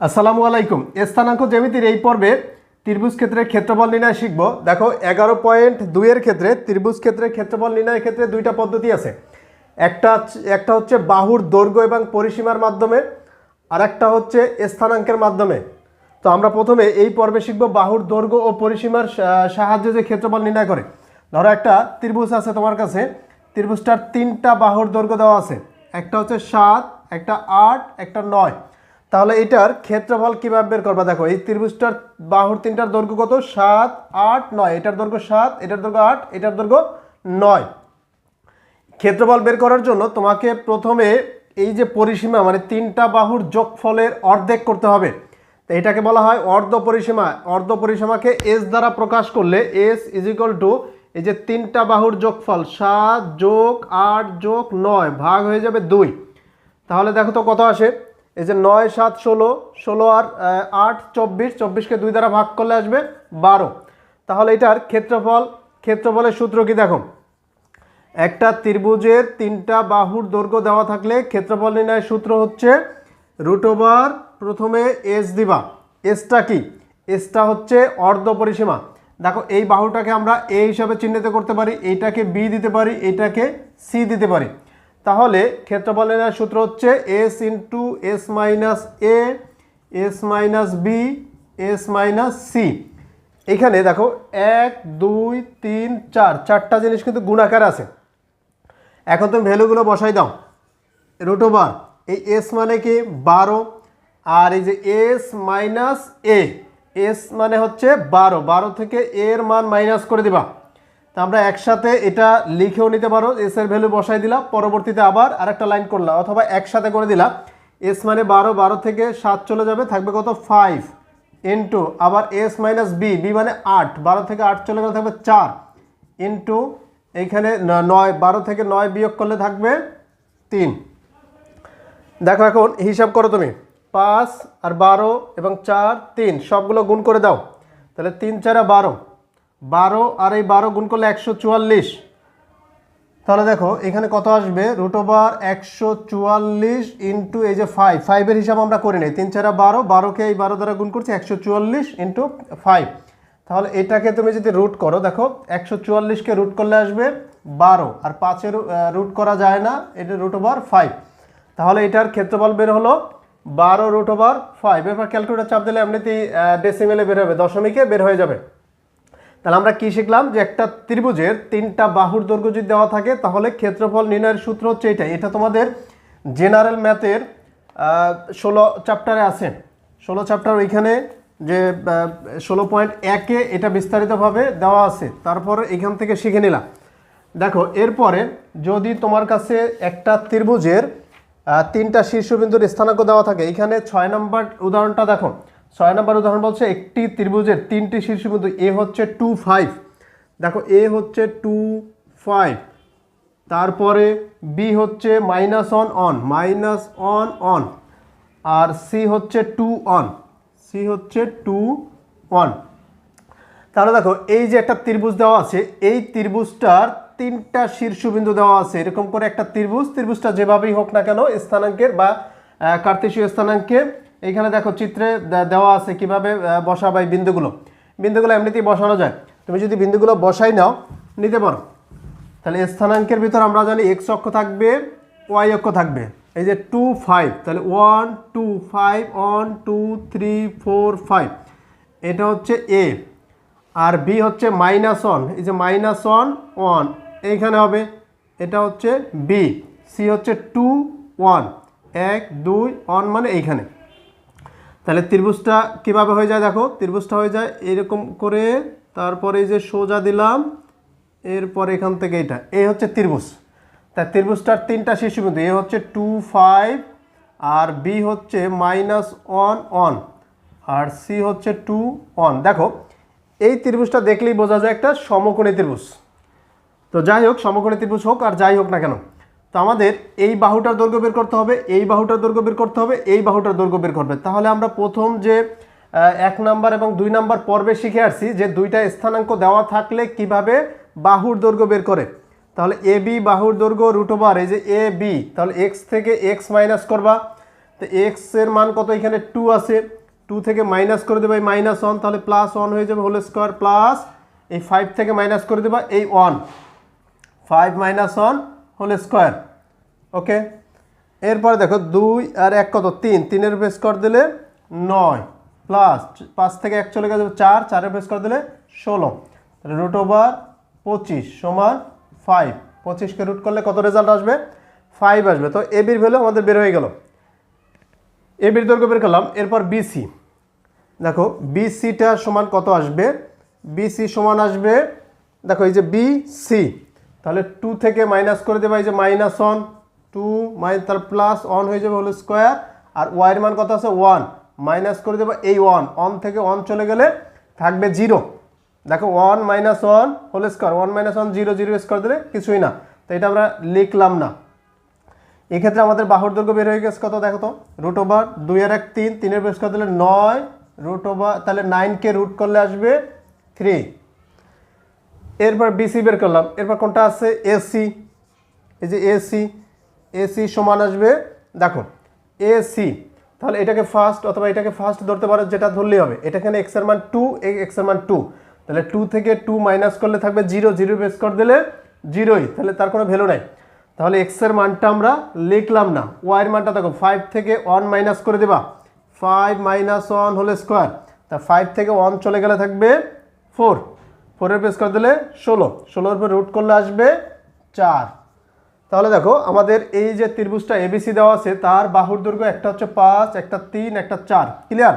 আসসালামু আলাইকুম। স্থানাঙ্ক জ্যামিতির এই পর্বে ত্রিভুজ ক্ষেত্রে ক্ষেত্রফল নির্ণয় শিখব। দেখো, এগারো পয়েন্ট দুইয়ের ক্ষেত্রে ত্রিভুজ ক্ষেত্রে ক্ষেত্রফল নির্ণয়ের ক্ষেত্রে দুইটা পদ্ধতি আছে। একটা একটা হচ্ছে বাহুর দৈর্ঘ্য এবং পরিসীমার মাধ্যমে আর একটা হচ্ছে স্থানাঙ্কের মাধ্যমে। তো আমরা প্রথমে এই পর্বে শিখব বাহুর দৈর্ঘ্য ও পরিসীমার সাহায্যে যে ক্ষেত্রফল নির্ণয় করে। ধরো, একটা ত্রিভুজ আছে তোমার কাছে। ত্রিভুজটার তিনটা বাহুর দৈর্ঘ্য দেওয়া আছে। একটা হচ্ছে সাত, একটা আট, একটা নয়। তাহলে এটার ক্ষেত্রফল কীভাবে বের করবা? দেখো, এই ত্রিভুজটার বাহুর তিনটার দৈর্ঘ্য কত? সাত, আট, নয়। এটার দৈর্ঘ্য সাত, এটার দৈর্ঘ্য আট, এটার দৈর্ঘ্য নয়। ক্ষেত্রফল বের করার জন্য তোমাকে প্রথমে এই যে পরিসীমা মানে তিনটা বাহুর যোগফলের অর্ধেক করতে হবে। তো এটাকে বলা হয় অর্ধ পরিসীমা। অর্ধ পরিসীমাকে এস দ্বারা প্রকাশ করলে এস ইজ ইকুয়াল টু এই যে তিনটা বাহুর যোগফল, সাত যোগ আট যোগ নয় ভাগ হয়ে যাবে দুই। তাহলে দেখো তো কত আসে? এই যে নয়, সাত, ষোলো ষোলো আর আট, চব্বিশ, চব্বিশকে দুই দ্বারা ভাগ করলে আসবে বারো। তাহলে এটার ক্ষেত্রফল, ক্ষেত্রফলের সূত্র কি দেখো একটা ত্রিভুজের তিনটা বাহুর দৈর্ঘ্য দেওয়া থাকলে ক্ষেত্রফল নির্ণয়ের সূত্র হচ্ছে রুট ওভার প্রথমে এস দিবা। এসটা কি? এসটা হচ্ছে অর্ধ পরিসীমা। দেখো, এই বাহুটাকে আমরা এ হিসাবে চিহ্নিত করতে পারি এইটাকে বি দিতে পারি এইটাকে সি দিতে পারি। তাহলে ক্ষেত্রফল নির্ণয়ের সূত্র হচ্ছে S into S minus A S minus B S minus C এখানে দেখো এক, দুই, তিন, চার, চারটা জিনিস কিন্তু গুণাকার আছে। এখন তুমি ভ্যালুগুলো বসাই দাও। রুট ওভার এই এস মানে কি? বারো। আর এই যে এস মাইনাস এ এস মানে হচ্ছে বারো। বারো থেকে এর মান মাইনাস করে দিবা। আমরা একসাথে এটা লিখেও নিতে পারো এস এর ভ্যালু বসাই দিলাম, পরবর্তীতে আবার আরেকটা লাইন করলাম অথবা একসাথে করে দিলাম এস মানে বারো বারো থেকে সাত চলে যাবে, থাকবে কত? ফাইভ ইন্টু আবার এস মাইনাস বি বি মানে আট, বারো থেকে আট চলে গেলে থাকবে চার ইন্টু এইখানে নয়, বারো থেকে নয় বিয়োগ করলে থাকবে তিন। দেখো এখন হিসাব করো তুমি, পাঁচ আর বারো এবং চার, তিন, সবগুলো গুণ করে দাও, তাহলে তিন, চারা বারো। বারো, আর এই বারো গুণ করলে একশো চুয়াল্লিশ। তাহলে দেখো, এখানে কত আসবে? রুট ওভার একশো চুয়াল্লিশ ইন্টু এই যে ফাইভ ফাইভের হিসাব আমরা করি নাই। তিন চারা বারো, বারোকে এই বারো দ্বারা গুণ করছি একশো চুয়াল্লিশ ইন্টু ফাইভ তাহলে এটাকে তুমি যদি রুট করো, দেখো, একশো চুয়াল্লিশকে রুট করলে আসবে বারো। আর পাঁচের রুট করা যায় না, এটা রুট ওভার ফাইভ তাহলে এটার ক্ষেত্রফল বের হলো বারো রুট ওভার ফাইভ এরপর ক্যালকুলেটার চাপ দিলে এমনিতেই ডেসিমেলে বের হবে, দশমিকে বের হয়ে যাবে। তাহলে আমরা কি শিখলাম? যে একটা ত্রিভুজের তিনটা বাহুর দৈর্ঘ্য যদি দেওয়া থাকে, তাহলে ক্ষেত্রফল নির্ণয়ের সূত্র হচ্ছে এটাই। এটা তোমাদের জেনারেল ম্যাথের ষোলো চ্যাপ্টারে আছে। ষোলো চ্যাপ্টার ওইখানে যে ষোলো পয়েন্ট একে এটা বিস্তারিতভাবে দেওয়া আছে। তারপর এখান থেকে শিখে নিলাম। দেখো, এরপরে যদি তোমার কাছে একটা ত্রিভুজের তিনটা শীর্ষবিন্দুর স্থানাঙ্ক দেওয়া থাকে, এখানে ছয় নম্বর উদাহরণটা দেখো। ছয় নম্বর উদাহরণ বলছে, একটি ত্রিভুজের তিনটি শীর্ষবিন্দু এ হচ্ছে টু ফাইভ দেখো, এ হচ্ছে টু ফাইভ তারপরে বি হচ্ছে minus one one minus one one আর সি হচ্ছে টু অন সি হচ্ছে টু অন তাহলে দেখো, এই যে একটা ত্রিভুজ দেওয়া আছে, এই ত্রিভুজটার তিনটা শীর্ষবিন্দু দেওয়া আছে। এরকম করে একটা ত্রিভুজ, ত্রিভুজটা যেভাবেই হোক না কেন, স্থানাঙ্কের বা কার্তেশীয় স্থানাঙ্কে এইখানে দেখো চিত্রে দেওয়া আছে কীভাবে বসাবা এই বিন্দুগুলো। বিন্দুগুলো এমনিতেই বসানো যায়। তুমি যদি বিন্দুগুলো বসাই নাও, নিতে পারো। তাহলে স্থানাঙ্কের ভিতর আমরা জানি এক্স অক্ষ থাকবে ওয়াই অক্ষ থাকবে। এই যে টু ফাইভ তাহলে one two five one two three four five এটা হচ্ছে এ আর বি হচ্ছে মাইনাস ওয়ান এই যে মাইনাস ওয়ান ওয়ান এইখানে হবে। এটা হচ্ছে বি সি হচ্ছে টু ওয়ান এক, দুই ওয়ান মানে এইখানে। তাহলে ত্রিভুজটা কীভাবে হয়ে যায় দেখো? ত্রিভুজটা হয়ে যায় এরকম করে, তারপরে এই যে সোজা দিলাম, এরপর এখান থেকে এটা। এই হচ্ছে ত্রিভুজ। তা ত্রিভুজটার তিনটা শীর্ষবিন্দু এ হচ্ছে টু, ফাইভ, আর বি হচ্ছে মাইনাস ওয়ান ওয়ান, আর সি হচ্ছে টু, ওয়ান। দেখো, এই ত্রিভুজটা দেখলেই বোঝা যায় একটা সমকোণী ত্রিভুজ। তো যাই হোক, সমকোণী ত্রিভুজ হোক আর যাই হোক না কেন তো আমাদের এই বাহুটার দৈর্ঘ্য বের করতে হবে, এই বাহুটার দৈর্ঘ্য বের করতে হবে, এই বাহুটার দৈর্ঘ্য বের করবে। তাহলে আমরা প্রথম যে এক নাম্বার এবং দুই নাম্বার পর্বে শিখে আসছি যে দুইটা স্থানাঙ্ক দেওয়া থাকলে কীভাবে বাহুর দৈর্ঘ্য বের করে। তাহলে এ বি বাহুর দৈর্ঘ্য রুট ওভার এই যে এ বি, তাহলে এক্স থেকে এক্স মাইনাস করবা। তো এক্সের মান কত এখানে? টু আছে। টু থেকে মাইনাস করে দেবে মাইনাস ওয়ান তাহলে প্লাস ওয়ান হয়ে যাবে হোল স্কোয়ার প্লাস এই ফাইভ থেকে মাইনাস করে দেবা, এই one five minus one whole square, okay? এরপরে দেখো দুই আর এক কত? তিন। তিনের বেস কর দিলে নয়। প্লাস পাঁচ থেকে এক চলে গেছে চার, চারের বেস কর দিলে ষোলো। তাহলে রুট ওভার পঁচিশ সমান ফাইভ পঁচিশকে রুট করলে কত রেজাল্ট আসবে? ফাইভ আসবে। তো এবির ভ্যালু আমাদের বের হয়ে গেল। এবির দৈর্ঘ্য বের করলাম। এরপর বিসি দেখো বিসিটা সমান কত আসবে? বিসি সমান আসবে, দেখো এই যে বিসি তাহলে টু থেকে মাইনাস করে দেবা, এই যে মাইনাস ওয়ান টু মাই তার প্লাস ওয়ান হয়ে যাবে হলো স্কোয়ার আর ওয়াইয়ের মান কত আছে? ওয়ান মাইনাস করে দেবা এই ওয়ান ওয়ান থেকে ওয়ান চলে গেলে থাকবে জিরো দেখো one minus one whole square one minus one zero zero square দিলে কিছুই না। তো এটা আমরা লিখলাম না। এক্ষেত্রে আমাদের বাহুর দৈর্ঘ্য বের হয়ে গেছে কত? দেখো তো রুট ওভার দুই আর এক, তিন, তিনের বেশ কত দিলে নয় রুট ওভার তাহলে নাইনকে রুট করলে আসবে থ্রি এরপর বিসি বের করলাম। এরপর কোনটা আছে? এসি এই যে এসি এসি সমান আসবে, দেখো এসি তাহলে এটাকে ফার্স্ট অথবা এটাকে ফার্স্ট ধরতে পারো, যেটা ধরলেই হবে। এটা এখানে এক্সের মান টু এক্সের মান টু তাহলে টু থেকে টু মাইনাস করলে থাকবে জিরো জিরো বেস করে দিলে জিরোই তাহলে তার কোনো ভ্যালু নাই। তাহলে এক্সের মানটা আমরা লিখলাম না। ওয়াইয়ের মানটা দেখো ফাইভ থেকে ওয়ান মাইনাস করে দেবা। ফাইভ মাইনাস ওয়ান হলে স্কোয়ার তা ফাইভ থেকে ওয়ান চলে গেলে থাকবে ফোর ফোরের বেস করে দিলে ষোলো। ষোলোর উপর রুট করলে আসবে চার। তাহলে দেখো, আমাদের এই যে ত্রিভুজটা এবিসি দেওয়া আছে, তার বাহুর দৈর্ঘ্য একটা হচ্ছে পাঁচ, একটা তিন, একটা চার। ক্লিয়ার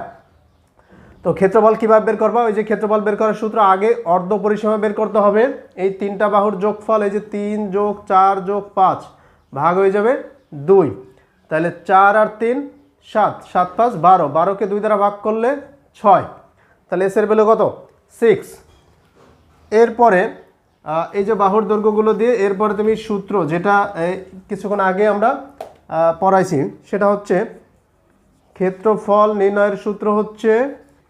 তো ক্ষেত্রফল কীভাবে বের করবা? ওই যে ক্ষেত্রফল বের করার সূত্র, আগে অর্ধ পরিসীমা বের করতে হবে। এই তিনটা বাহুর যোগফল, এই যে তিন যোগ চার যোগ পাঁচ, ভাগ হয়ে যাবে দুই। তাহলে চার আর তিন, সাত। সাত পাঁচ, বারো। বারোকে দুই দ্বারা ভাগ করলে ছয়। তাহলে এসের বেলে কত? সিক্স এরপরে এই যে বাহুর দৈর্ঘ্যগুলো দিয়ে এরপরে তুমি সূত্র, যেটা কিছুক্ষণ আগে আমরা পড়াইছি, সেটা হচ্ছে ক্ষেত্রফল নির্ণয়ের সূত্র হচ্ছে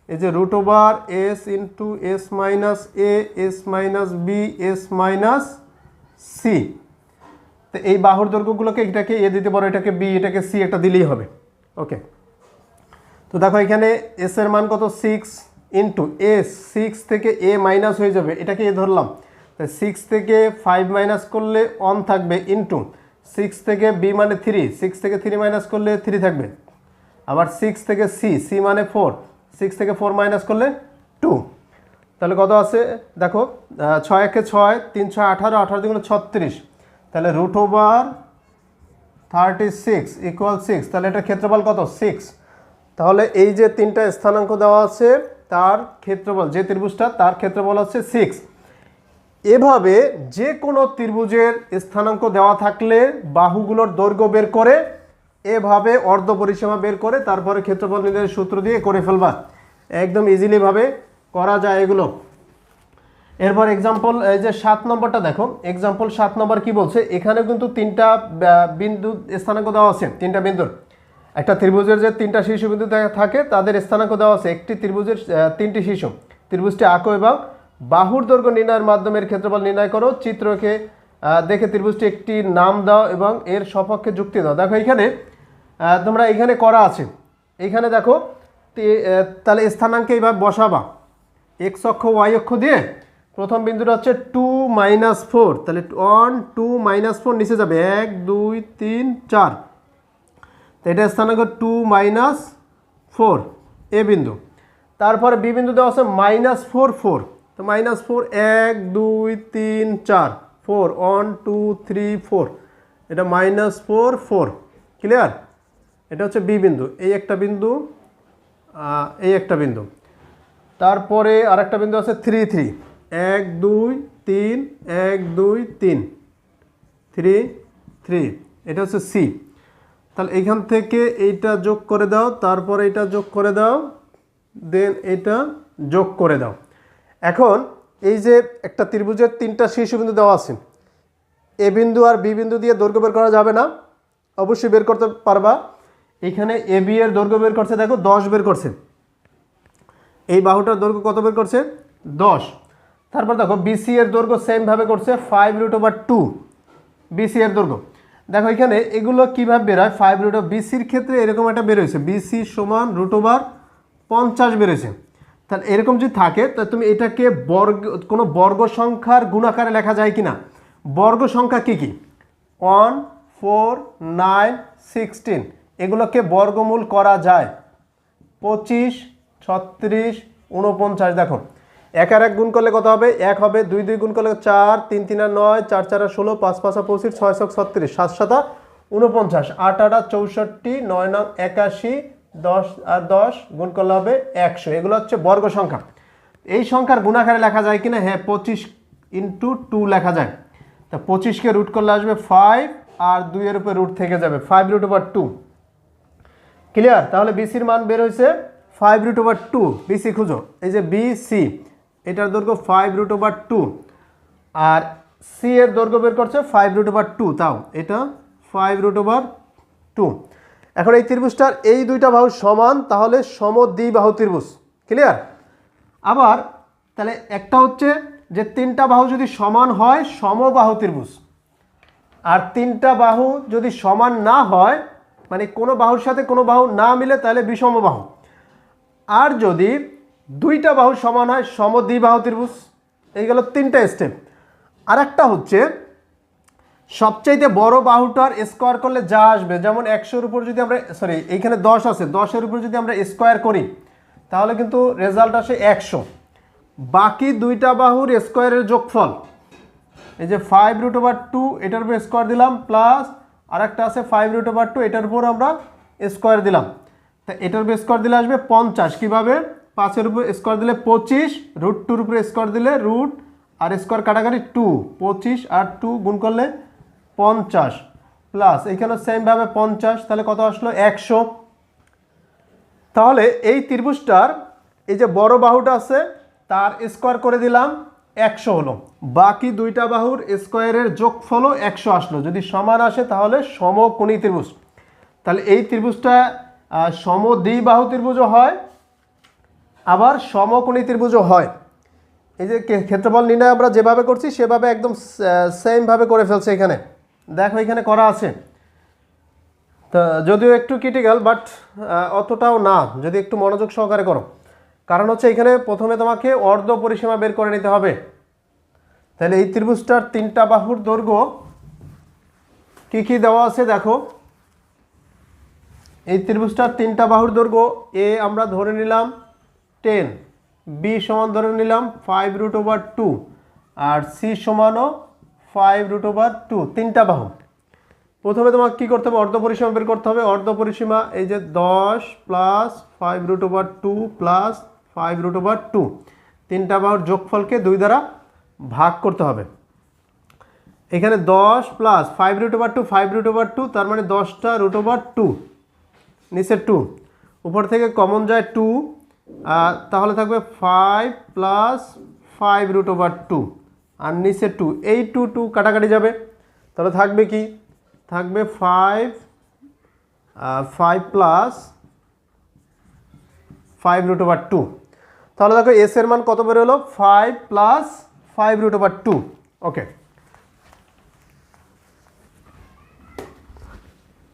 এই যে root over S into S minus A, S minus B, S minus C. তো এই বাহুর দৈর্ঘ্যগুলোকে এটাকে এ দিতে পারো, এটাকে বি, এটাকে সি, একটা দিলেই হবে। ওকে। তো দেখো এখানে এস এর মান কত? সিক্স। ইন্টু এস সিক্স থেকে এ মাইনাস হয়ে যাবে, এটাকে এ ধরলাম। তাই সিক্স থেকে ফাইভ মাইনাস করলে অন থাকবে ইন্টু সিক্স থেকে বি মানে থ্রি সিক্স থেকে থ্রি মাইনাস করলে থ্রি থাকবে। আবার সিক্স থেকে সি সি মানে ফোর সিক্স থেকে ফোর মাইনাস করলে টু তাহলে কত আছে? দেখো ছয় একে ছয়, তিন ছয় আঠারো আঠারো দিগুলো ছত্রিশ। তাহলে root over thirty six equal six তাহলে এটা ক্ষেত্রফল কত? সিক্স তাহলে এই যে তিনটা স্থানাঙ্ক দেওয়া আছে তার ক্ষেত্রফল, যে ত্রিভুজটা, তার ক্ষেত্রফল হচ্ছে সিক্স এভাবে যে কোনো ত্রিভুজের স্থানাঙ্ক দেওয়া থাকলে বাহুগুলোর দৈর্ঘ্য বের করে, এভাবে অর্ধ পরিসীমা বের করে তারপরে ক্ষেত্রফল নির্ণয়ের সূত্র দিয়ে করে ফেলবা। একদম ইজিলিভাবে করা যায় এগুলো। এরপর এক্সাম্পল এই যে সাত নম্বরটা দেখো। এক্সাম্পল সাত নম্বর কি বলছে? এখানে কিন্তু তিনটা বিন্দু স্থানাঙ্ক দেওয়া আছে, তিনটা বিন্দুর। একটা ত্রিভুজের যে তিনটা শীর্ষবিন্দু থাকে, তাদের স্থানাঙ্ক দেওয়া আছে একটি ত্রিভুজের তিনটি শীর্ষ ত্রিভুজটি আঁকো এবং বাহুর দৈর্ঘ্য নির্ণয়ের মাধ্যমে ক্ষেত্রফল নির্ণয় করো, চিত্রকে দেখে ত্রিভুজটি একটি নাম দাও এবং এর সপক্ষে যুক্তি দাও। দেখো এখানে তোমরা এখানে করা আছে। এখানে দেখো তাহলে স্থানাঙ্কে এইভাবে বসাবা। এক্স অক্ষ ওয়াই অক্ষ দিয়ে প্রথম বিন্দুটা হচ্ছে টু মাইনাস ফোর তাহলে ওয়ান টু মাইনাস ফোর নিচে যাবে। এক, দুই, তিন, চার। তো এটা স্থানাঙ্ক টু মাইনাস ফোর এ বিন্দু। তারপরে বি বিন্দু দেওয়া আছে মাইনাস ফোর ফোর তো মাইনাস ফোর এক, দুই, তিন, চার। Four one two three four এটা মাইনাস ফোর ফোর ক্লিয়ার এটা হচ্ছে বি বিন্দু। এই একটা বিন্দু এই একটা বিন্দু। তারপরে আরেকটা বিন্দু আছে থ্রি থ্রি এক, দুই, তিন, এক, দুই, তিন। থ্রি থ্রি এটা হচ্ছে সি তাহলে এইখান থেকে এইটা যোগ করে দাও, তারপরে এটা যোগ করে দাও দেন এটা যোগ করে দাও। এখন এই যে একটা ত্রিভুজের তিনটা শীর্ষবিন্দু দেওয়া আছে, এ বিন্দু আর বি বিন্দু দিয়ে দৈর্ঘ্য বের করা যাবে না, অবশ্যই বের করতে পারবা। এখানে এ, বি এর দৈর্ঘ্য বের করছে, দেখো দশ বের করছে। এই বাহুটার দৈর্ঘ্য কত বের করছে? দশ। তারপর দেখো বিসি এর দৈর্ঘ্য সেমভাবে করছে five root over two B C এর দৈর্ঘ্য। দেখো, এখানে এগুলো কীভাবে বেরোয় ফাইভ রুট অফ বিসির ক্ষেত্রে এরকম একটা বেরোয়েছে বিসি সমান রুট ওভার পঞ্চাশ বেরোয়েছে তাহলে এরকম যদি থাকে, তা তুমি এটাকে বর্গ, কোনো বর্গ সংখ্যার গুণাকারে লেখা যায় কি না বর্গ সংখ্যা কী কী? ওয়ান ফোর নাইন সিক্সটিন এগুলোকে বর্গমূল করা যায়। পঁচিশ, ছত্রিশ উনপঞ্চাশ দেখো এক আর এক গুণ করলে কত হবে? এক হবে দুই দুই গুণ করলে চার, তিন তিন আর নয়, চার চার আর ষোলো, পাঁচ, পাঁচা পঁচিশ, ছয় ছক ছত্রিশ, সাত, সাতা উনপঞ্চাশ আট আট আর চৌষট্টি, নয় নং একাশি, দশ আর দশ গুণ করলে হবে একশো। এগুলো হচ্ছে বর্গ সংখ্যা। এই সংখ্যার গুণাকারে লেখা যায় কিনা? হ্যাঁ পঁচিশ ইন্টু টু লেখা যায়। তা পঁচিশকে রুট করলে আসবে ফাইভ, আর দুইয়ের উপরে রুট থেকে যাবে five root over two. Clear? তাহলে বিসির মান বের হয়েছে five root over two. B C খুঁজো। এই যে বিসি এটার দৈর্ঘ্য ফাইভ রুট ওভার টু আর সি এর দৈর্ঘ্য বের করছে ফাইভ রুট ওভার টু তাও এটা ফাইভ রুট ওভার টু এখন এই ত্রিভুজটার এই দুইটা বাহু সমান, তাহলে সমদ্বিবাহু ত্রিভুজ ক্লিয়ার আবার, তাহলে একটা হচ্ছে যে তিনটা বাহু যদি সমান হয়, সমবাহু ত্রিভুজ। আর তিনটা বাহু যদি সমান না হয় মানে কোনো বাহুর সাথে কোনো বাহু না মিলে, তাহলে বিষম বাহু আর যদি দুইটা বাহু সমান হয় সম সমদ্বিবাহু ত্রিভুজ। এই গেল তিনটা স্টেপ আর একটা হচ্ছে, সবচাইতে বড় বাহুটার স্কোয়ার করলে যা আসবে, যেমন একশোর উপর যদি আমরা সরি এইখানে দশ আছে, দশের উপর যদি আমরা স্কোয়ার করি, তাহলে কিন্তু রেজাল্ট আসে একশো। বাকি দুইটা বাহুর স্কোয়ারের যোগফল, এই যে ফাইভ রুট ওভার টু এটার উপর স্কোয়ার দিলাম প্লাস আর একটা আছে ফাইভ রুট ওভার টু এটার উপর আমরা স্কোয়ার দিলাম। তা এটার উপর স্কোয়ার দিলে আসবে পঞ্চাশ। কীভাবে? পাঁচের উপর স্কোয়ার দিলে পঁচিশ রুট টুর উপরে স্কোয়ার দিলে রুট আর স্কোয়ার কাটাকাটি টু পঁচিশ আর টু গুণ করলে পঞ্চাশ। প্লাস এইখানে সেমভাবে পঞ্চাশ তাহলে কত আসলো? একশো। তাহলে এই ত্রিভুজটার এই যে বড় বাহুটা আছে তার স্কোয়ার করে দিলাম একশো হলো। বাকি দুইটা বাহুর স্কোয়ারের যোগফলও একশো আসলো। যদি সমান আসে তাহলে সমকোণী ত্রিভুজ। তাহলে এই ত্রিভুজটা আহ, সমদ্বিবাহু ত্রিভুজও হয় আবার সমকোণী ত্রিভুজও হয়। এই যে ক্ষেত্রফল নির্ণয় আমরা যেভাবে করছি, সেভাবে একদম সেমভাবে করে ফেলছে এখানে। দেখো এখানে করা আছে। তা যদিও একটু ক্রিটিক্যাল বাট অতটাও না। যদি একটু মনোযোগ সহকারে করো। কারণ হচ্ছে এখানে প্রথমে তোমাকে অর্ধ পরিসীমা বের করে নিতে হবে। তাহলে এই ত্রিভুজটার তিনটা বাহুর দৈর্ঘ্য কি কি দেওয়া আছে দেখো। এই ত্রিভুজটার তিনটা বাহুর দৈর্ঘ্য এ আমরা ধরে নিলাম। টেন। বি সমান ধরে নিলাম ফাইভ রুট ওভার টু আর সি সমানও ফাইভ রুট ওভার টু তিনটা বাহু। প্রথমে তোমাকে কী করতে হবে? অর্ধ পরিসীমা বের করতে হবে। অর্ধ পরিসীমা এই যে দশ plus five root over two plus five root over two তিনটা বাহুর যোগফলকে দুই দ্বারা ভাগ করতে হবে। এখানে দশ plus five root over two five root over two তার মানে দশটা রুট ওভার টু নিচে টু উপর থেকে কমন যায় টু তাহলে থাকবে five plus five root over two আর নিচে টু এই টু টু কাটাকাটি যাবে। তাহলে থাকবে কি? থাকবে five five plus five root over two তাহলে দেখো এস এর মান কত বেরোলো? Five plus five root over two okay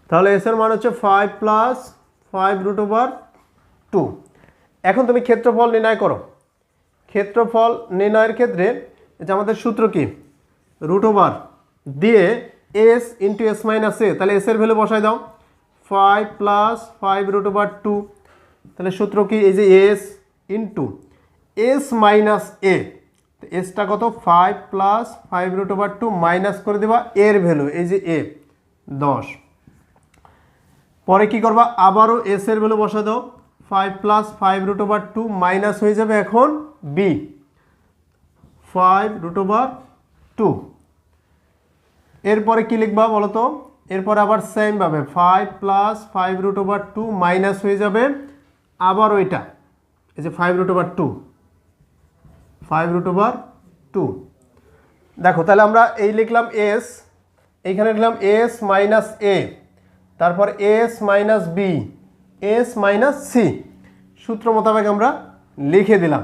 তাহলে এস এর মান হচ্ছে five plus five root over two এখন তুমি ক্ষেত্রফল নির্ণয় করো। ক্ষেত্রফল নির্ণয়ের ক্ষেত্রে যে আমাদের সূত্র কি? রুট ওভার দিয়ে S into S minus A তাহলে এসের ভ্যালু বসাই দাও। Five plus five root over two তাহলে সূত্র কি? এই যে S into S minus A এসটা কত? Five plus five root over two minus করে দেবা এর ভ্যালু, এই যে এ দশ। পরে কি করবা? আবারও এসের ভ্যালু বসা দাও। Five plus five root over two minus হয়ে যাবে এখন B five root over two এরপরে কি লিখবা বলো তো এরপরে আবার সেম ভাবে five plus five root over two minus হয়ে যাবে আবার ওইটা। এই যে five root over two five root over two দেখো, তাহলে আমরা এই লিখলাম এস এইখানে লিখলাম এস মাইনাস এ তারপর S minus B S minus C সূত্র মোতাবেক আমরা লিখে দিলাম।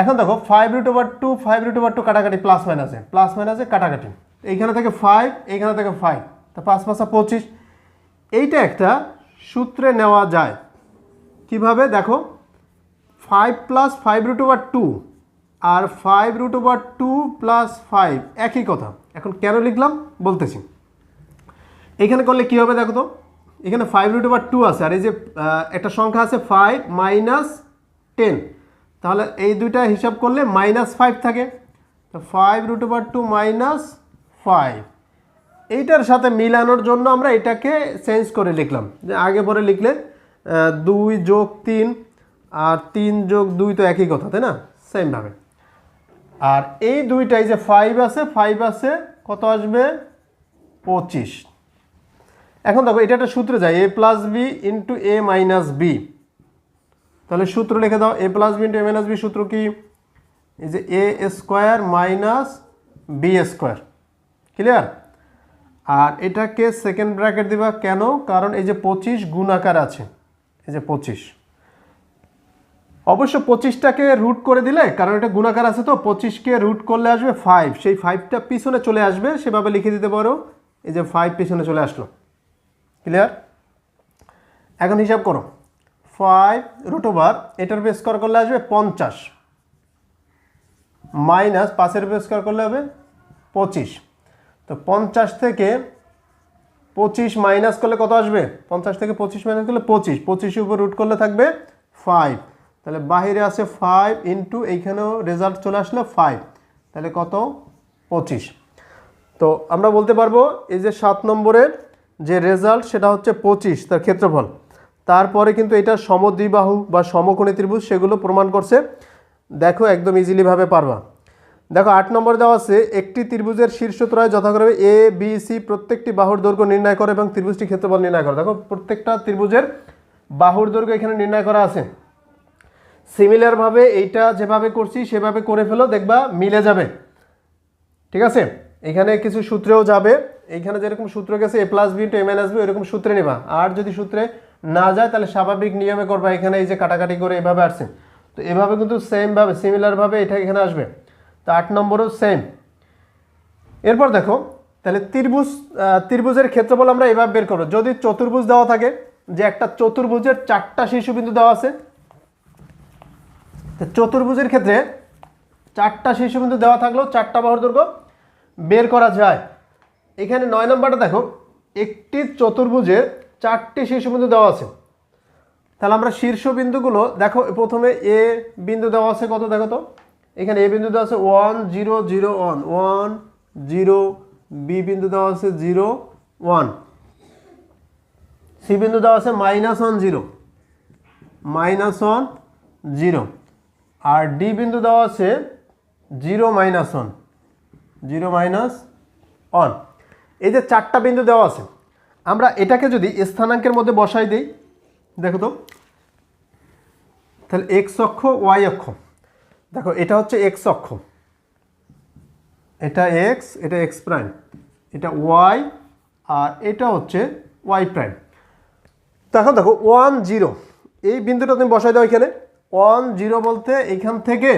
এখন দেখো five root over two five root over two কাটাকাটি প্লাস মাইনাসে প্লাস মাইনাসে কাটাকাটি। এইখানে থেকে ফাইভ এইখানে থেকে ফাইভ তা পাঁচ পাঁচা পঁচিশ। এইটা একটা সূত্রে নেওয়া যায়। কীভাবে? দেখো five plus five root over two আর five root over two plus five একই কথা। এখন কেন লিখলাম? বলতেছি। এখানে করলে কী হবে দেখো তো? এখানে ফাইভ রুট ওভার টু আছে, আর এই যে একটা সংখ্যা আছে ফাইভ মাইনাস টেন তাহলে এই দুইটা হিসাব করলে মাইনাস ফাইভ থাকে। তো five root over two minus five এইটার সাথে মিলানোর জন্য আমরা এটাকে চেঞ্জ করে লিখলাম। যে আগে পরে লিখলে দুই যোগ তিন, আর তিন যোগ দুই তো একই কথা, তাই না? সেমভাবে আর এই দুইটাই যে ফাইভ আছে ফাইভ আছে, কত আসবে? পঁচিশ। এখন দেখো, এটা একটা সূত্রে যায় A plus B into A minus B তাহলে সূত্র লিখে দাও A plus B into A minus B সূত্র কি? এই যে A square minus B square clear আর এটাকে সেকেন্ড ব্র্যাকেট দিবা, কেন? কারণ এই যে পঁচিশ গুণাকার আছে, এই যে পঁচিশ। অবশ্য পঁচিশটাকে রুট করে দিলে, কারণ এটা গুণাকার আছে তো, পঁচিশকে রুট করলে আসবে ফাইভ সেই ফাইভটা পিছনে চলে আসবে, সেভাবে লিখে দিতে পারো, এই যে ফাইভ পিছনে চলে আসলো। ক্লিয়ার এখন হিসাব করো। ফাইভ রুট ওভার এটার উপর স্কোয়ার করলে আসবে পঞ্চাশ। মাইনাস পাঁচের উপর স্কোয়ার করলে হবে পঁচিশ। তো পঞ্চাশ থেকে পঁচিশ মাইনাস করলে কত আসবে? পঞ্চাশ থেকে পঁচিশ মাইনাস করলে পঁচিশ। পঁচিশের উপর রুট করলে থাকবে ফাইভ তাহলে বাহিরে আছে ফাইভ ইন্টু এইখানেও রেজাল্ট চলে আসলো ফাইভ তাহলে কত? পঁচিশ। তো আমরা বলতে পারব এই যে সাত নম্বরের যে রেজাল্ট সেটা হচ্ছে পঁচিশ, তার ক্ষেত্রফল। তারপরে কিন্তু এটা সমদ্বিবাহু বা সমকোণী ত্রিভুজ সেগুলো প্রমাণ করছে। দেখো একদম ইজিলিভাবে পারবা। দেখো আট নম্বর দেওয়া আছে, একটি ত্রিভুজের শীর্ষত্রয় যথাক্রমে এ বি সি প্রত্যেকটি বাহুর দৈর্ঘ্য নির্ণয় করে এবং ত্রিভুজটি ক্ষেত্রফল নির্ণয় করে। দেখো প্রত্যেকটা ত্রিভুজের বাহুর দৈর্ঘ্য এখানে নির্ণয় করা আছে। সিমিলারভাবে এইটা যেভাবে করছি, সেভাবে করে ফেলো, দেখবা মিলে যাবে। ঠিক আছে? এখানে কিছু সূত্রেও যাবে। এইখানে যেরকম সূত্র গেছে A plus B into M N S B এরকম সূত্রে নেবা। আর যদি সূত্রে না যায়, তাহলে স্বাভাবিক নিয়মে করবা, এখানে এই যে কাটাকাটি করে এভাবে আসছে। তো এভাবে কিন্তু সেমভাবে সিমিলারভাবে এটা এখানে আসবে। তো আট নম্বরও সেম এরপর দেখো, তাহলে ত্রিভুজ ত্রিভুজের ক্ষেত্রফল আমরা এভাবে বের করব। যদি চতুর্ভুজ দেওয়া থাকে, যে একটা চতুর্ভুজের চারটা শীর্ষবিন্দু দেওয়া আছে, তো চতুর্ভুজের ক্ষেত্রে চারটা শীর্ষবিন্দু দেওয়া থাকলেও চারটা বাহুর দৈর্ঘ্য বের করা যায়। এখানে নয় নম্বরটা দেখো, একটি চতুর্ভুজে চারটি শীর্ষবিন্দু দেওয়া আছে। তাহলে আমরা শীর্ষবিন্দুগুলো, দেখো, প্রথমে এ বিন্দু দেওয়া আছে, কত দেখো তো? এখানে এ বিন্দু দেওয়া আছে, one, zero zero, one. One, zero, B বিন্দু দেওয়া আছে, জিরো, ওয়ান। সি বিন্দু দেওয়া আছে, minus one, zero. Minus one, zero. আর ডি বিন্দু দেওয়া আছে, zero, minus one. Zero, minus one. এই যে চারটা বিন্দু দেওয়া আছে, আমরা এটাকে যদি স্থানাঙ্কের মধ্যে বসাই দিই, দেখো তো, তাহলে এক্স অক্ষ ওয়াই অক্ষ। দেখো, এটা হচ্ছে এক্স অক্ষ। এটা এক্স এটা এক্স প্রাইম এটা ওয়াই আর এটা হচ্ছে ওয়াই প্রাইম দেখো দেখো ওয়ান জিরো এই বিন্দুটা তুমি বসাই দাও এখানে। ওয়ান জিরো বলতে এইখান থেকে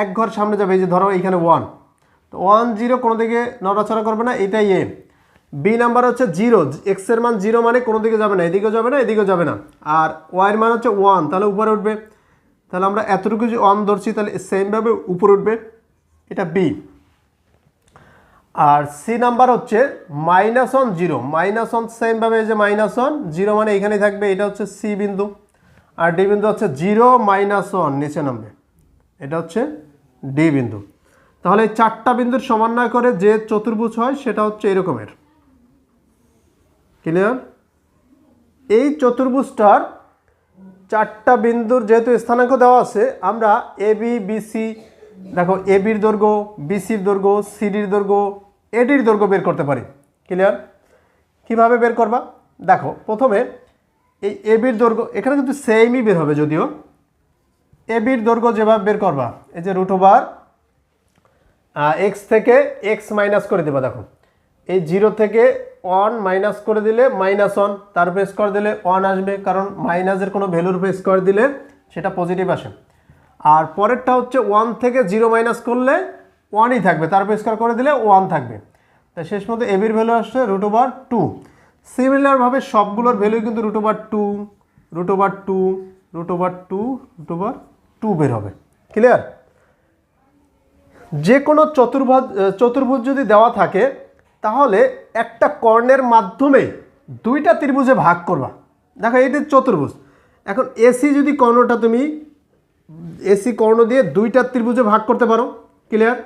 এক ঘর সামনে যাবে, এই যে ধরো এইখানে ওয়ান তো ওয়ান জিরো কোনো দিকে নড়াচড়া করবে না, এটাই এ বি নাম্বার হচ্ছে জিরো এক্সের মান জিরো মানে কোনো দিকে যাবে না, এদিকেও যাবে না, এদিকেও যাবে না। আর ওয়াইয়ের মান হচ্ছে ওয়ান তাহলে উপরে উঠবে। তাহলে আমরা এতটুকু যদি অন ধরছি, তাহলে সেমভাবে উপরে উঠবে। এটা বি আর সি নাম্বার হচ্ছে minus one zero minus one সেমভাবে যে মাইনাস ওয়ান জিরো মানে এখানেই থাকবে, এটা হচ্ছে সি বিন্দু। আর ডি বিন্দু হচ্ছে জিরো মাইনাস ওয়ান নিচে নামবে। এটা হচ্ছে ডি বিন্দু। তাহলে এই চারটা বিন্দুর সমন্বয় করে যে চতুর্ভুজ হয়, সেটা হচ্ছে এরকমের। ক্লিয়ার এই চতুর্ভুজটার চারটা বিন্দুর যেহেতু স্থানাঙ্ক দেওয়া আছে, আমরা এ বি বিসি দেখো এ বির দৈর্ঘ্য বিসির দৈর্ঘ্য সিডির দৈর্ঘ্য এডির দৈর্ঘ্য বের করতে পারি। ক্লিয়ার কীভাবে বের করবা? দেখো, প্রথমে এই এ বির দৈর্ঘ্য, এখানে কিন্তু সেমই বের হবে যদিও। এ বির দৈর্ঘ্য যেভাবে বের করবা, এই যে রুট ওভার এক্স থেকে এক্স মাইনাস করে দেবা, দেখো। এই জিরো থেকে ওয়ান মাইনাস করে দিলে মাইনাস ওয়ান তার উপরে স্কোয়ার দিলে ওয়ান আসবে, কারণ মাইনাসের কোনো ভ্যালুর উপরে স্কোয়ার দিলে সেটা পজিটিভ আসে। আর পরেরটা হচ্ছে ওয়ান থেকে জিরো মাইনাস করলে ওয়ানই থাকবে, তার উপরে স্কোয়ার করে দিলে ওয়ান থাকবে। তাই শেষ মতো এবির ভ্যালু আসছে রুট ওভার টু সিমিলারভাবে সবগুলোর ভ্যালু কিন্তু root over two root over two root over two root over two বের হবে। ক্লিয়ার যে কোনো চতুর্ভুজ চতুর্ভুজ যদি দেওয়া থাকে তাহলে একটা কর্ণের মাধ্যমে দুইটা ত্রিভুজে ভাগ করবা। দেখো এটি চতুর্ভুজ। এখন এসি যদি কর্ণটা তুমি এসি কর্ণ দিয়ে দুইটা ত্রিভুজে ভাগ করতে পারো ক্লিয়ার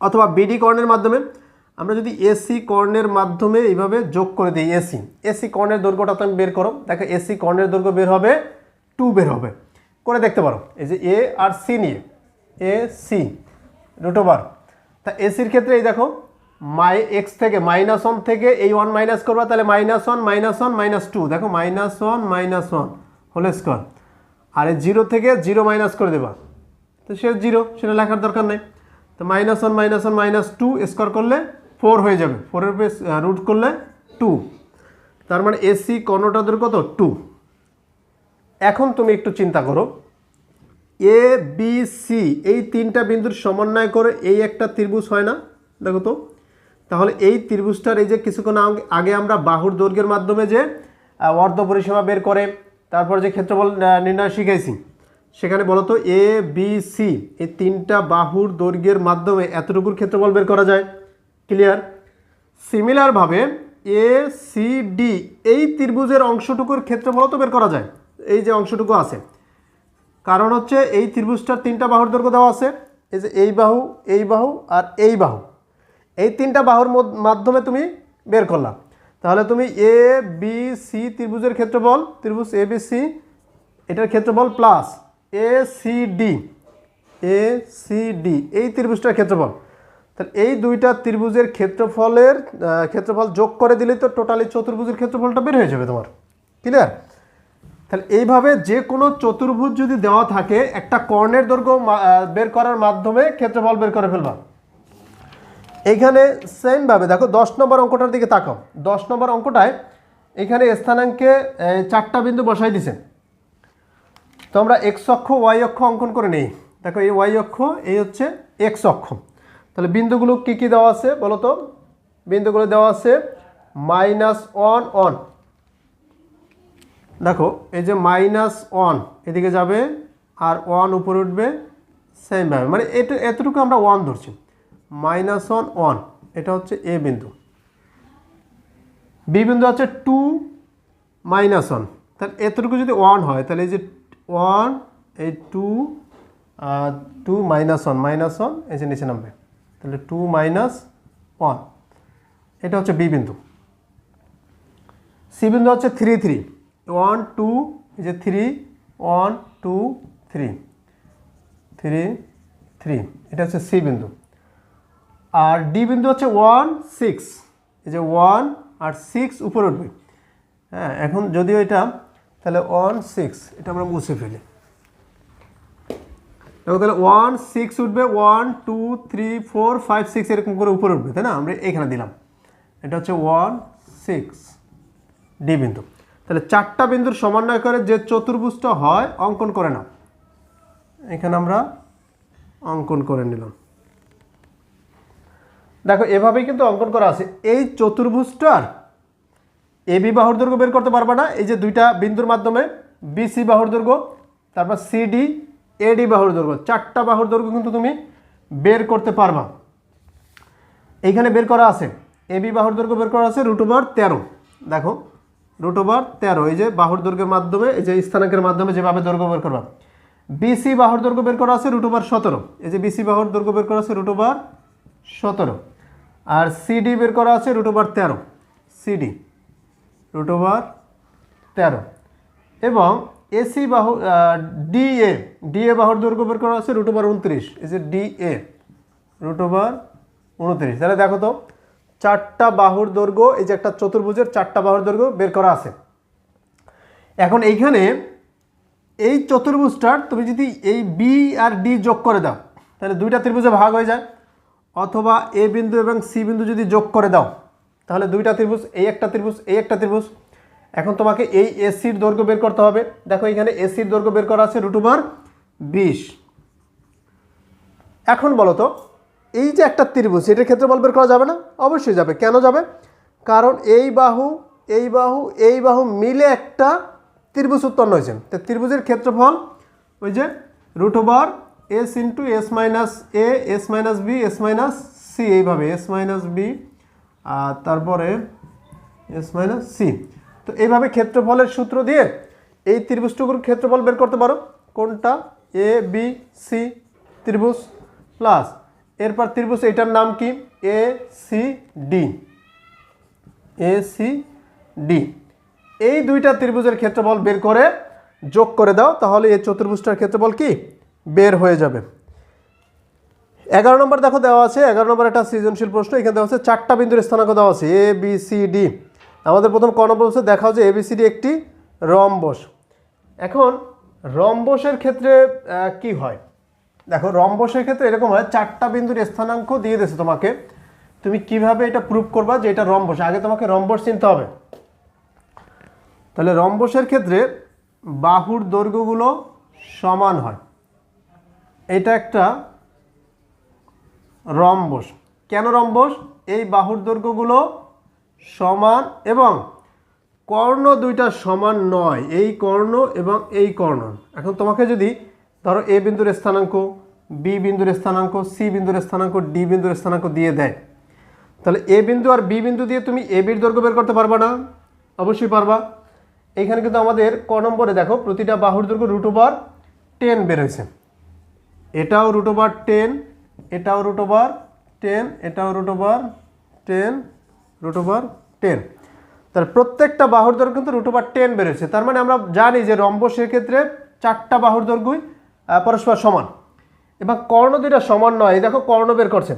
অথবা বিডি কর্ণের মাধ্যমে। আমরা যদি এসি কর্ণের মাধ্যমে এইভাবে যোগ করে দিই এসি এসি কর্ণের দৈর্ঘ্যটা তুমি বের করো। দেখো এসি কর্ণের দৈর্ঘ্য বের হবে টু বের হবে। করে দেখতে পারো, এই যে এ আর সি নিয়ে। এ সি রুট ওভার তা এসির ক্ষেত্রে এই দেখো মাই এক্স থেকে মাইনাস ওয়ান থেকে এই ওয়ান মাইনাস করবা, তাহলে minus one minus one minus two দেখো minus one minus one whole square আর জিরো থেকে জিরো মাইনাস করে দেবা। তো সে জিরো সেটা লেখার দরকার নেই। তো minus one minus one minus two square করলে ফোর হয়ে যাবে। ফোরের রুট করলে টু তার মানে এসি কর্ণটা দূর কত? টু এখন তুমি একটু চিন্তা করো। এ বি সি এই তিনটা বিন্দুর সমন্বয় করে এই একটা ত্রিভুজ হয় না? দেখো তো। তাহলে এই ত্রিভুজটার এই যে কিছুক্ষণ আগ- আমরা বাহুর দৈর্ঘ্যের মাধ্যমে যে অর্ধ পরিসীমা বের করে তারপর যে ক্ষেত্রফল নির্ণয় শিখেছি সেখানে বলতো এ বি সি এই তিনটা বাহুর দৈর্ঘ্যের মাধ্যমে এতটুকুর ক্ষেত্রফল বের করা যায়। ক্লিয়ার সিমিলারভাবে এ সি ডি এই ত্রিভুজের অংশটুকুর ক্ষেত্রফল তো বের করা যায়, এই যে অংশটুকু আছে। কারণ হচ্ছে এই ত্রিভুজটার তিনটা বাহুর দৈর্ঘ্য দেওয়া আছে, এই যে এই বাহু এই বাহু আর এই বাহু। এই তিনটা বাহুর মধ্য- মাধ্যমে তুমি বের করলাম তাহলে তুমি এ বি সি ত্রিভুজের ক্ষেত্রফল, ত্রিভুজ এ বি সি এটার ক্ষেত্রফল plus A C D A C D এই ত্রিভুজটার ক্ষেত্রফল। তাহলে এই দুইটা ত্রিভুজের ক্ষেত্রফলের ক্ষেত্রফল যোগ করে দিলেই তো টোটালি চতুর্ভুজের ক্ষেত্রফলটা বের হয়ে যাবে তোমার। ক্লিয়ার তাহলে এইভাবে যে কোনো চতুর্ভুজ যদি দেওয়া থাকে, একটা কর্ণের দৈর্ঘ্য বের করার মাধ্যমে ক্ষেত্রফল বের করে ফেলবা। এইখানে সেমভাবে দেখো, দশ নম্বর অঙ্কটার দিকে তাকাও। দশ নম্বর অঙ্কটায় এখানে স্থানাঙ্কে চারটা বিন্দু বসাই দিছে। তো আমরা এক্স অক্ষ ওয়াই অক্ষ অঙ্কন করে নেই। দেখো, এই ওয়াই অক্ষ, এই হচ্ছে এক্স অক্ষ। তাহলে বিন্দুগুলো কী কী দেওয়া আছে বলো তো? বিন্দুগুলো দেওয়া আছে মাইনাস ওয়ান ওয়ান দেখো, এই যে মাইনাস ওয়ান এদিকে যাবে আর ওয়ান উপরে উঠবে সেমভাবে মানে এটা, এতটুকু আমরা ওয়ান ধরছি। Minus one one. এটা হচ্ছে এ বিন্দু। বি বিন্দু হচ্ছে টু মাইনাস ওয়ান। তাহলে এতটুকু যদি ওয়ান হয়, তাহলে এই যে ওয়ান, এই two two minus one minus one, এই যে নিচে নামবে। তাহলে টু মাইনাস ওয়ান। এটা হচ্ছে বি বিন্দু। সি বিন্দু হচ্ছে থ্রি থ্রি। ওয়ান, টু, এই যে three, one, two, three. Three three. এটা হচ্ছে সি বিন্দু। আর ডি বিন্দু হচ্ছে ওয়ান সিক্স এই যে ওয়ান আর সিক্স উপরে উঠবে। হ্যাঁ এখন যদিও এটা, তাহলে ওয়ান সিক্স এটা আমরা মুছে ফেলি। দেখো তাহলে ওয়ান সিক্স উঠবে one two three four five six এরকম করে উপরে উঠবে, তাই না? আমরা এখানে দিলাম। এটা হচ্ছে ওয়ান সিক্স ডি বিন্দু। তাহলে চারটা বিন্দুর সমন্বয় করে যে চতুর্ভুজটা হয়, অঙ্কন করে নাও। এখানে আমরা অঙ্কন করে নিলাম। দেখো, এভাবেই কিন্তু অঙ্কন করা আছে। এই চতুর্ভুজটার এ বি বাহুর দৈর্ঘ্য বের করতে পারবা না। এই যে দুইটা বিন্দুর মাধ্যমে বি সি বাহুর দৈর্ঘ্য তারপর সিডি এডি বাহুর দৈর্ঘ্য চারটা বাহুর দৈর্ঘ্য কিন্তু তুমি বের করতে পারবা। এইখানে বের করা আছে, এ বি বাহুর দৈর্ঘ্য বের করা আছে রুট ওভার তেরো। দেখো রুট ওভার তেরো, এই যে বাহুর দৈর্ঘ্যের মাধ্যমে, এই যে স্থানাঙ্কের মাধ্যমে যেভাবে দৈর্ঘ্য বের করবা। বিসি বাহুর দৈর্ঘ্য বের করা আছে রুট ওভার সতেরো। এই যে বিসি বাহুর দৈর্ঘ্য বের করা আছে রুট ওভার সতেরো। আর সিডি বের করা আছে রুট ওভার তেরো। সিডি রুট ওভার তেরো। এবং এসি বাহু ডিএ ডিএ বাহুর দৈর্ঘ্য বের করা আছে রুট ওভার উনত্রিশ। যে ডিএ রুট ওভার উনত্রিশ। তাহলে দেখো তো, চারটা বাহুর দৈর্ঘ্য, এই যে একটা চতুর্ভুজের চারটা বাহুর দৈর্ঘ্য বের করা আছে। এখন এইখানে এই চতুর্ভুজটার তুমি যদি এই বি আর ডি যোগ করে দাও, তাহলে দুইটা ত্রিভুজে ভাগ হয়ে যায়। অথবা এ বিন্দু এবং সি বিন্দু যদি যোগ করে দাও, তাহলে দুইটা ত্রিভুজ, এই একটা ত্রিভুজ, এই একটা ত্রিভুজ। এখন তোমাকে এই এসির দৈর্ঘ্য বের করতে হবে। দেখো এখানে এসির দৈর্ঘ্য বের করা আছে রুট ওভার বিশ। এখন বলো তো, এই যে একটা ত্রিভুজ, এটার ক্ষেত্রফল বের করা যাবে না? অবশ্যই যাবে। কেন যাবে? কারণ এই বাহু এই বাহু এই বাহু মিলে একটা ত্রিভুজ উৎপন্ন হয়েছে। তো ত্রিভুজের ক্ষেত্রফল ওই যে root over S into S minus A S minus B S minus C এইভাবে এস মাইনাস বি আর তারপরে এস মাইনাস সি তো এইভাবে ক্ষেত্রফলের সূত্র দিয়ে এই ত্রিভুজটুকুর ক্ষেত্রফল বের করতে পারো। কোনটা? এ বি সি ত্রিভুজ প্লাস এরপর ত্রিভুজ এটার নাম কি? A C D A C D এই দুইটা ত্রিভুজের ক্ষেত্রফল বের করে যোগ করে দাও, তাহলে এই চতুর্ভুজটার ক্ষেত্রফল কি? বের হয়ে যাবে। এগারো নম্বর দেখো দেওয়া আছে, এগারো নম্বর একটা সৃজনশীল প্রশ্ন, এখানে দেওয়া আছে চারটা বিন্দুর স্থানাঙ্ক দেওয়া আছে এ বি সি ডি আমাদের প্রথম ক নম্বর হচ্ছে দেখা হচ্ছে এ বি সি ডি একটি রম্বস। এখন রম্বসের ক্ষেত্রে কি হয়? দেখো, রম্বসের ক্ষেত্রে এরকম হয়, চারটা বিন্দুর স্থানাঙ্ক দিয়ে দিয়েছে তোমাকে। তুমি কীভাবে এটা প্রুভ করবা যে এটা রম্বস? আগে তোমাকে রম্বস চিনতে হবে। তাহলে রম্বসের ক্ষেত্রে বাহুর দৈর্ঘ্যগুলো সমান হয়। এটা একটা রম্বস। কেন রম্বস? এই বাহুর দৈর্ঘ্যগুলো সমান এবং কর্ণ দুইটা সমান নয়। এই কর্ণ এবং এই কর্ণ। এখন তোমাকে যদি ধরো এ বিন্দুর স্থানাঙ্ক, বি বিন্দুর স্থানাঙ্ক, সি বিন্দুর স্থানাঙ্ক, ডি বিন্দুর স্থানাঙ্ক দিয়ে দেয়। তাহলে এ বিন্দু আর বি বিন্দু দিয়ে তুমি এ বির দৈর্ঘ্য বের করতে পারবা না। অবশ্যই পারবা। এখানে কিন্তু আমাদের ক নম্বরে দেখো, প্রতিটা বাহুর দৈর্ঘ্য রুট ওভার টেন বের হয়েছে। এটাও রুট ওভার টেন এটাও রুট ওভার টেন এটাও root over ten root over ten তার প্রত্যেকটা বাহুর দৈর্ঘ্য কিন্তু রুট ওভার টেন বেরোচ্ছে। তার মানে আমরা জানি যে রম্বসের ক্ষেত্রে চারটা বাহুর দৈর্ঘ্যই পরস্পর সমান। এবং কর্ণ দুইটা সমান নয়। দেখো কর্ণ বের করছে।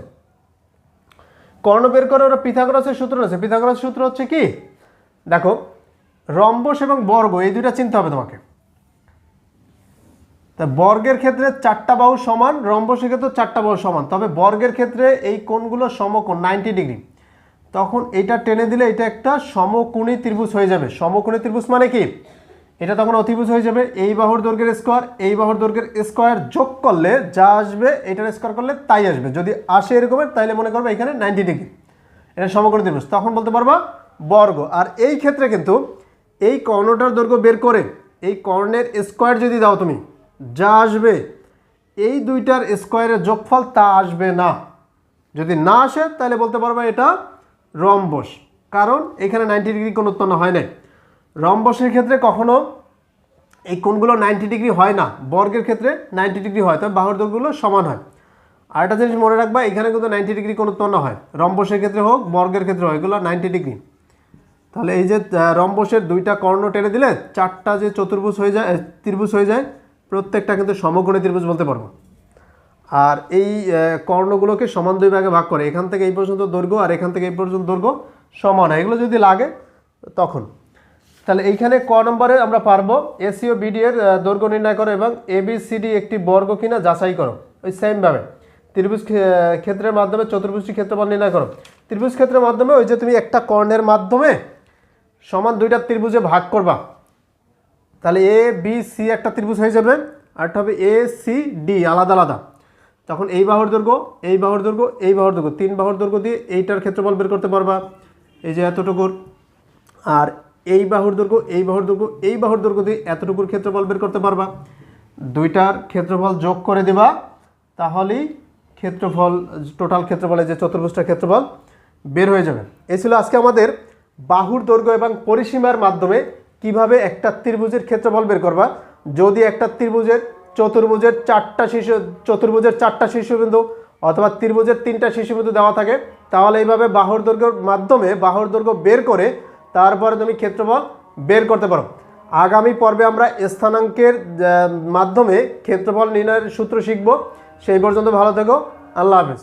কর্ণ বের করে ওরা পিথাগোরাসের সূত্র আছে পিথাগোরাসের সূত্র হচ্ছে কি? দেখো, রম্বস এবং বর্গ, এই দুইটা চিনতে হবে তোমাকে। তা বর্গের ক্ষেত্রে চারটা বাহু সমান, রম্বসের ক্ষেত্রে চারটা বাহু সমান। তবে বর্গের ক্ষেত্রে এই কোণগুলো সমকোণ নাইনটি ডিগ্রি তখন এটা টেনে দিলে এটা একটা সমকোণী ত্রিভুজ হয়ে যাবে। সমকোণী ত্রিভুজ মানে কি? এটা তখন অতিভুজ হয়ে যাবে। এই বাহুর দৈর্ঘ্যের স্কোয়ার এই বাহুর দৈর্ঘ্যের স্কোয়ার যোগ করলে যা আসবে, এটার স্কোয়ার করলে তাই আসবে। যদি আসে এরকমের, তাইলে মনে করবে এখানে নাইনটি ডিগ্রি এটা সমকোণী ত্রিভুজ। তখন বলতে পারবা বর্গ। আর এই ক্ষেত্রে কিন্তু এই কর্ণটার দৈর্ঘ্য বের করে, এই কর্ণের স্কোয়ার যদি দাও তুমি যা আসবে, এই দুইটার স্কোয়ারের যোগফল তা আসবে না। যদি না আসে, তাহলে বলতে পারবা এটা রম্বস। কারণ এখানে নাইনটি ডিগ্রি কোণ উৎপন্ন হয় নাই। রম্বসের ক্ষেত্রে কখনো এই কোণগুলো নাইনটি ডিগ্রি হয় না, বর্গের ক্ষেত্রে নাইনটি ডিগ্রি হয়, তবে বাহুর দৈর্ঘ্যগুলো সমান হয়। আর একটা জিনিস মনে রাখবা, এখানে কিন্তু নাইনটি ডিগ্রি কোণ উৎপন্ন হয়। রম্বসের ক্ষেত্রে হোক, বর্গের ক্ষেত্রে হয় এগুলো নাইনটি ডিগ্রি তাহলে এই যে রম্বসের দুইটা কর্ণ টেনে দিলে চারটা যে চতুর্ভুজ হয়ে যায় ত্রিভুজ হয়ে যায় প্রত্যেকটা কিন্তু সমকোণী ত্রিভুজ বলতে পারব। আর এই কর্ণগুলোকে সমান দুই ভাগে ভাগ করে, এখান থেকে এই পর্যন্ত দৈর্ঘ্য আর এখান থেকে এই পর্যন্ত দৈর্ঘ্য সমান হয়। এগুলো যদি লাগে, তখন। তাহলে এইখানে ক নম্বরে আমরা পারব এসি ও বিডি এর দৈর্ঘ্য নির্ণয় করো এবং এবিসিডি একটি বর্গ কিনা যাচাই করো। ওই সেমভাবে ত্রিভুজ ক্ষেত্রের মাধ্যমে চতুর্ভুজটি ক্ষেত্রফল নির্ণয় করো। ত্রিভুজ ক্ষেত্রের মাধ্যমে ওই যে তুমি একটা কর্ণের মাধ্যমে সমান দুইটা ত্রিভুজে ভাগ করবা। তাহলে এ বি সি একটা ত্রিভুজ হয়ে যাবে আরটা হবে এ সি ডি আলাদা আলাদা। তখন এই বাহুর দৈর্ঘ্য এই বাহুর দৈর্ঘ্য এই বাহুর দৈর্ঘ্য তিন বাহুর দৈর্ঘ্য দিয়ে এইটার ক্ষেত্রফল বের করতে পারবা। এই যে এতটুকুর। আর এই বাহুর দৈর্ঘ্য এই বাহুর দৈর্ঘ্য এই বাহুর দৈর্ঘ্য দিয়ে এতটুকুর ক্ষেত্রফল বের করতে পারবা। দুইটার ক্ষেত্রফল যোগ করে দেবা। তাহলেই ক্ষেত্রফল টোটাল ক্ষেত্রফলে যে চতুর্ভুজটার ক্ষেত্রফল বের হয়ে যাবে। এই ছিল আজকে আমাদের বাহুর দৈর্ঘ্য এবং পরিসীমার মাধ্যমে কীভাবে একটা ত্রিভুজের ক্ষেত্রফল বের করবা? যদি একটা ত্রিভুজের চতুর্ভুজের চারটা শীর্ষ চতুর্ভুজের চারটা শীর্ষবিন্দু অথবা ত্রিভুজের তিনটা শীর্ষবিন্দু দেওয়া থাকে, তাহলে এইভাবে বাহুর দৈর্ঘ্যের মাধ্যমে বাহুর দৈর্ঘ্য বের করে তারপরে তুমি ক্ষেত্রফল বের করতে পারো। আগামী পর্বে আমরা স্থানাঙ্কের মাধ্যমে ক্ষেত্রফল নির্ণয়ের সূত্র শিখব। সেই পর্যন্ত ভালো থেকো। আল্লাহ হাফেজ।